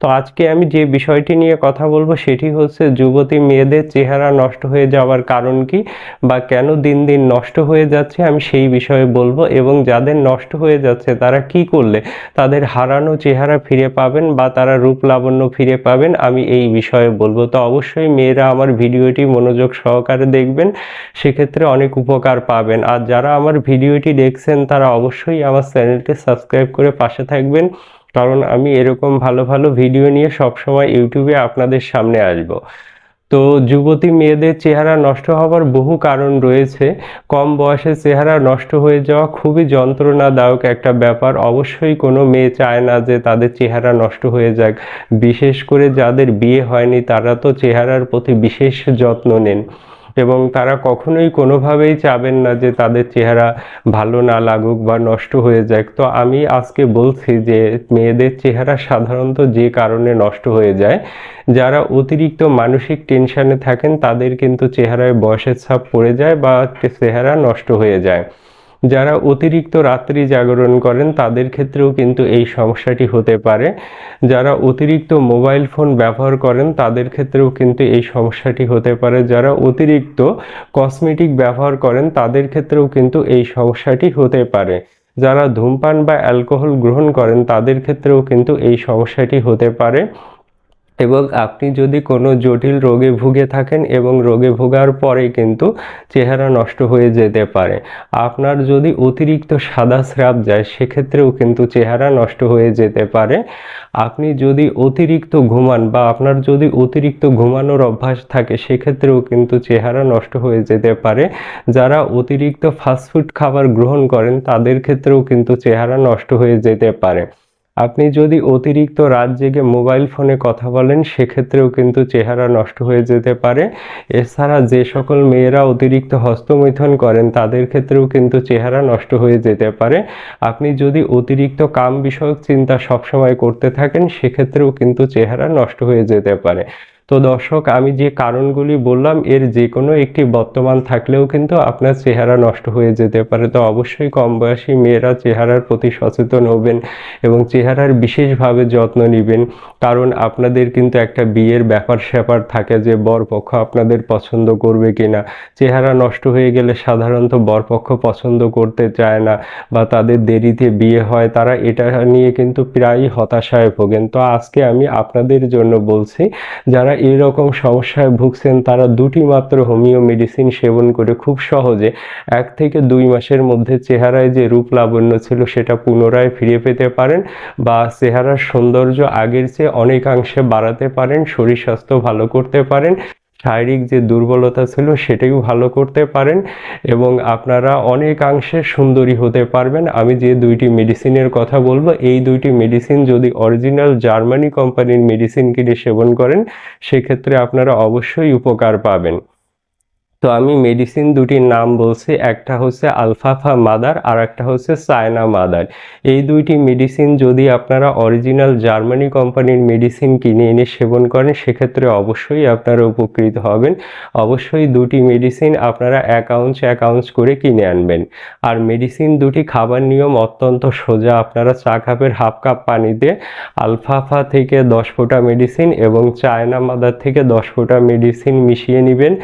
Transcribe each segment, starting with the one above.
তো আজকে আমি যে বিষয়টি নিয়ে কথা বলব সেটি হচ্ছে যুবতী মেয়েদের চেহারা নষ্ট হয়ে যাওয়ার কারণ কি বা কেন দিন দিন নষ্ট হয়ে যাচ্ছে আমি সেই বিষয়ে বলব এবং যাদের নষ্ট হয়ে যাচ্ছে তারা কি করলে? তাদের হারানো চেহারা ফিরে পাবেন বা তারা রূপ লাবণ্য ফিরে পাবেন আমি এই বিষয়ে বলব। তো অবশ্যই মেয়েরা আমার ভিডিওটি মনোযোগ সহকারে দেখবেন, সেক্ষেত্রে অনেক উপকার পাবেন। আর যারা আমার ভিডিওটি দেখছেন তারা অবশ্যই আমার চ্যানেলটি সাবস্ক্রাইব করে পাশে থাকবেন। কারণ আমি এরকম ভালো ভালো ভিডিও নিয়ে সবসময় ইউটিউবে আপনাদের সামনে আসব। তো যুবতী মেয়েদের চেহারা নষ্ট হওয়ার বহু কারণ রয়েছে। কম বয়সে চেহারা নষ্ট হয়ে যাওয়া খুবই যন্ত্রণাদায়ক একটা ব্যাপার। অবশ্যই কোনো মেয়ে চায় না যে তাদের চেহারা নষ্ট হয়ে যাক। বিশেষ করে যাদের বিয়ে হয়নি, তারা তো চেহারার প্রতি বিশেষ যত্ন নেন। এবং তারা কখনোই কোনোভাবেই চাবেন না যে তাদের চেহারা ভালো না লাগুক বা নষ্ট হয়ে যাক। তো আমি আজকে বলছি যে মেয়েদের চেহারা সাধারণত যে কারণে নষ্ট হয়ে যায়, যারা অতিরিক্ত মানসিক টেনশানে থাকেন তাদের কিন্তু চেহারায় বয়সের ছাপ পড়ে যায় বা চেহারা নষ্ট হয়ে যায়। যারা অতিরিক্ত রাত্রি জাগরণ করেন, তাদের ক্ষেত্রেও কিন্তু এই সমস্যাটি হতে পারে। যারা অতিরিক্ত মোবাইল ফোন ব্যবহার করেন, তাদের ক্ষেত্রেও কিন্তু এই সমস্যাটি হতে পারে। যারা অতিরিক্ত কসমেটিক ব্যবহার করেন, তাদের ক্ষেত্রেও কিন্তু এই সমস্যাটি হতে পারে। যারা ধূমপান বা অ্যালকোহল গ্রহণ করেন, তাদের ক্ষেত্রেও কিন্তু এই সমস্যাটি হতে পারে। এবং আপনি যদি কোনো জটিল রোগে ভুগে থাকেন এবং রোগে ভোগার পরে কিন্তু চেহারা নষ্ট হয়ে যেতে পারে। আপনার যদি অতিরিক্ত সাদা স্রাব যায়, সেক্ষেত্রেও কিন্তু চেহারা নষ্ট হয়ে যেতে পারে। আপনি যদি অতিরিক্ত ঘুমান বা আপনার যদি অতিরিক্ত ঘুমানোর অভ্যাস থাকে, সেক্ষেত্রেও কিন্তু চেহারা নষ্ট হয়ে যেতে পারে। যারা অতিরিক্ত ফাস্টফুড খাবার গ্রহণ করেন, তাদের ক্ষেত্রেও কিন্তু চেহারা নষ্ট হয়ে যেতে পারে। আপনি যদি অতিরিক্ত রাত জেগে মোবাইল ফোনে কথা বলেন, সেক্ষেত্রেও কিন্তু চেহারা নষ্ট হয়ে যেতে পারে। এছাড়া যে সকল মেয়েরা অতিরিক্ত হস্তমৈথন করেন, তাদের ক্ষেত্রেও কিন্তু চেহারা নষ্ট হয়ে যেতে পারে। আপনি যদি অতিরিক্ত কাম বিষয়ক চিন্তা সবসময় করতে থাকেন, সেক্ষেত্রেও কিন্তু চেহারা নষ্ট হয়ে যেতে পারে। তো দর্শক, আমি যে কারণগুলি বললাম, এর যে কোনো একটি বর্তমান থাকলেও কিন্তু আপনার চেহারা নষ্ট হয়ে যেতে পারে। তো অবশ্যই কম বয়সী মেয়েরা চেহারার প্রতি সচেতন হবেন এবং চেহারার বিশেষভাবে যত্ন নেবেন। কারণ আপনাদের কিন্তু একটা বিয়ের ব্যাপার স্যাপার থাকে যে বরপক্ষ আপনাদের পছন্দ করবে কিনা। চেহারা নষ্ট হয়ে গেলে সাধারণত বরপক্ষ পছন্দ করতে চায় না বা তাদের দেরিতে বিয়ে হয়, তারা এটা নিয়ে কিন্তু প্রায়ই হতাশায় ভোগেন। তো আজকে আমি আপনাদের জন্য বলছি, যারা এরকম সমস্যায় ভুগছেন, তারা দুটি মাত্র হোমিও মেডিসিন সেবন করে খুব সহজে এক থেকে দুই মাসের মধ্যে চেহারায় যে রূপ লাবণ্য ছিল সেটা পুনরায় ফিরে পেতে পারেন বা চেহারার সৌন্দর্য আগের চেয়ে অনেকাংশে বাড়াতে পারেন, শরীর স্বাস্থ্য ভালো করতে পারেন। শারীরিক যে দুর্বলতা ছিল সেটাও ভালো করতে পারেন এবং আপনারা অনেকাংশে সুন্দরী হতে পারবেন। আমি যে দুইটি মেডিসিনের কথা বলব, এই দুইটি মেডিসিন যদি অরিজিনাল জার্মানি কোম্পানির মেডিসিন কিনে সেবন করেন, সেক্ষেত্রে আপনারা অবশ্যই উপকার পাবেন। তো আমি মেডিসিন দুটির নাম বলছি, একটা হচ্ছে আলফাফা মাদার আর একটা হচ্ছে চায়না মাদার এই দুইটি মেডিসিন যদি আপনারা অরিজিনাল জার্মানি কোম্পানির মেডিসিন কিনে এনে সেবন করেন, সেক্ষেত্রে অবশ্যই আপনারা উপকৃত হবেন। অবশ্যই দুটি মেডিসিন আপনারা এক আউন্স এক করে কিনে আনবেন। আর মেডিসিন দুটি খাবার নিয়ম অত্যন্ত সোজা। আপনারা চা কাপের হাফ কাপ পানিতে আলফাফা থেকে দশ ফোঁটা মেডিসিন এবং চায়না মাদার থেকে দশ ফোঁটা মেডিসিন মিশিয়ে নেবেন।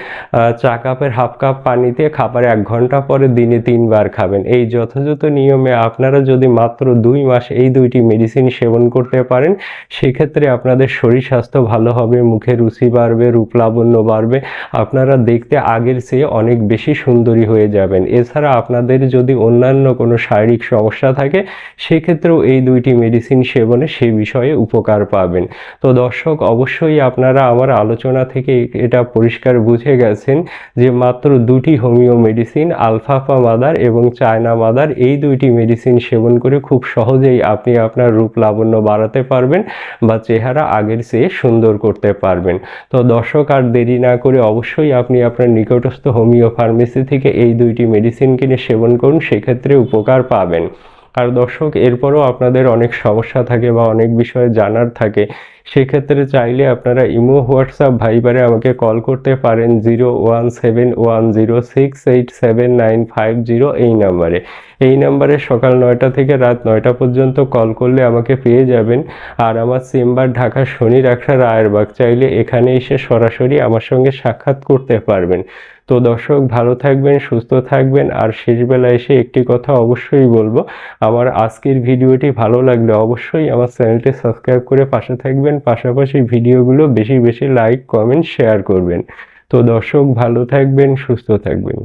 চা কাপের হাফ কাপ পানিতে খাবার এক ঘণ্টা পরে দিনে তিনবার খাবেন। এই যথাযথ নিয়মে আপনারা যদি মাত্র দুই মাস এই দুইটি মেডিসিন সেবন করতে পারেন, সেক্ষেত্রে আপনাদের শরীর স্বাস্থ্য ভালো হবে, মুখে রুচি বাড়বে, রূপ লাবণ্য বাড়বে, আপনারা দেখতে আগের চেয়ে অনেক বেশি সুন্দরী হয়ে যাবেন। এছাড়া আপনাদের যদি অন্যান্য কোনো শারীরিক সমস্যা থাকে, সেক্ষেত্রেও এই দুইটি মেডিসিন সেবনে সেই বিষয়ে উপকার পাবেন। তো দর্শক, অবশ্যই আপনারা আমার আলোচনা থেকে এটা পরিষ্কার বুঝে গেছেন যে মাত্র দুটি হোমিও মেডিসিন আলফাফা মাদার এবং চায়না মাদার, এই দুইটি মেডিসিন সেবন করে খুব সহজেই আপনি আপনার রূপ লাবণ্য বাড়াতে পারবেন বা চেহারা আগের চেয়ে সুন্দর করতে পারবেন। তো দর্শক, আর দেরি না করে অবশ্যই আপনি আপনার নিকটস্থ হোমিও ফার্মেসি থেকে এই দুইটি মেডিসিন কিনে সেবন করুন, সেক্ষেত্রে উপকার পাবেন। আর দর্শক, এরপরও আপনাদের অনেক সমস্যা থাকে বা অনেক বিষয়ে জানার থাকে সেক্ষেত্রে চাইলে আপনারা ইমো, হোয়াটসঅ্যাপ, ভাইবারে আমাকে কল করতে পারেন zero one seven one zero six eight seven nine five zero এই নাম্বারে। এই নাম্বারে সকাল নয়টা থেকে রাত নয়টা পর্যন্ত কল করলে আমাকে পেয়ে যাবেন। আর আমার চেম্বার ঢাকা শনি রাখা রায়েরবাগ। চাইলে এখানে এসে সরাসরি আমার সঙ্গে সাক্ষাৎ করতে পারবেন। তো দর্শক, ভালো থাকবেন, সুস্থ থাকবেন। আর শেষবেলা এসে একটি কথা অবশ্যই বলব। আমার আজকের ভিডিওটি ভালো লাগলে অবশ্যই আমার চ্যানেলটি সাবস্ক্রাইব করে পাশে থাকবেন। পাশাপাশি ভিডিওগুলো বেশি বেশি লাইক কমেন্ট শেয়ার করবেন। তো দর্শক ভালো থাকবেন সুস্থ থাকবেন।